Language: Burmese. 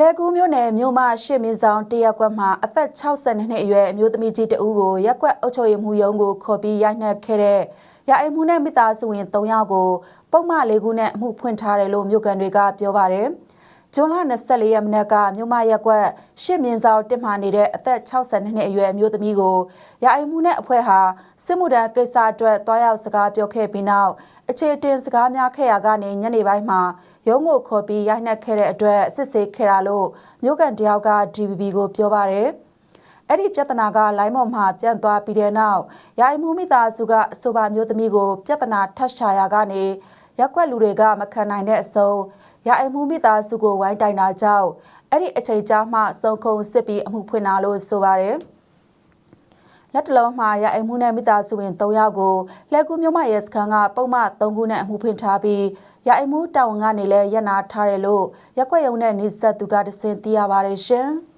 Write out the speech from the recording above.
လဲကူးမြို့နယ်မြို့မရှစ်မင်းဆောင်တရက်ကွက်မှာအသက်62နှစ်အရွယ်အမျိုးသမီးကြီးတဦးကိုရက်ကွက်အုပ်ချုပ်ရေးမှူးရုံးကိုခေါ်ပြီးရိုက်နှက်ခဲ့တဲ့ရအိမ်မှုနဲ့မိသားစုဝင်3ယောက်ကိုပုံမှန်လေးခုနဲ့အမှုဖွင့်ထားတယ်လို့မြို့ကန်တွေကပြောပါတယ်။ဇွန်လ24ရက်နေ့ကမြို့မရက်ကွက်ရှစ်မင်းဆောင်တစ်မှနေတဲ့အသက်62နှစ်အရွယ်အမျိုးသမီးကိုရအိမ်မှုနဲ့အဖွဲ့ဟာစစ်မှုထမ်းကိစ္စအတွက်တွားရောက်စကားပြောခဲ့ပြီးနောက်အခြေတင်စကားများခဲ့ရကနေညနေပိုင်းမှာ ရုံးကိုခေါ်ပြီးရိုက်နှက်ခဲ့တဲ့အတွက်စစ်ဆေးခဲ့တာလို့မြို့ကန်တယောက်က DVB ကိုပြောပါတယ်အဲ့ဒီပြဿနာကလိုင်းမော်မှာပြန့်သွားပြီးတဲ့နောက်ရိုင်မှုမိသားစုကအဆိုပါမျိုးသမီးကို ပြဿနာထပ်ရှာရာကနေရက်ွက်လူတွေကမခံနိုင်တဲ့အစုံရအိမ်မှုမိသားစုကိုဝိုင်းတိုင်တာကြောင့်အဲ့ဒီအချိန်ကြားမှစုံခုံစစ်ပြီးအမှုဖွင့်တာလို့ဆိုပါတယ် လက်တလုံးမှာရအိမ်မှုနဲ့မိသားစုဝင်3ယောက်ကိုလက်ကူးမြို့မရဲစခန်းကပုံမှန်3ခုနဲ့အမှုဖွင့်ထားပြီးရအိမ်မှုတာဝန်ကနေလည်းရန်နာထားတယ်လို့ရက်ွက်ရုံနဲ့နေဆက်သူကတစင်သိရပါတယ်ရှင်။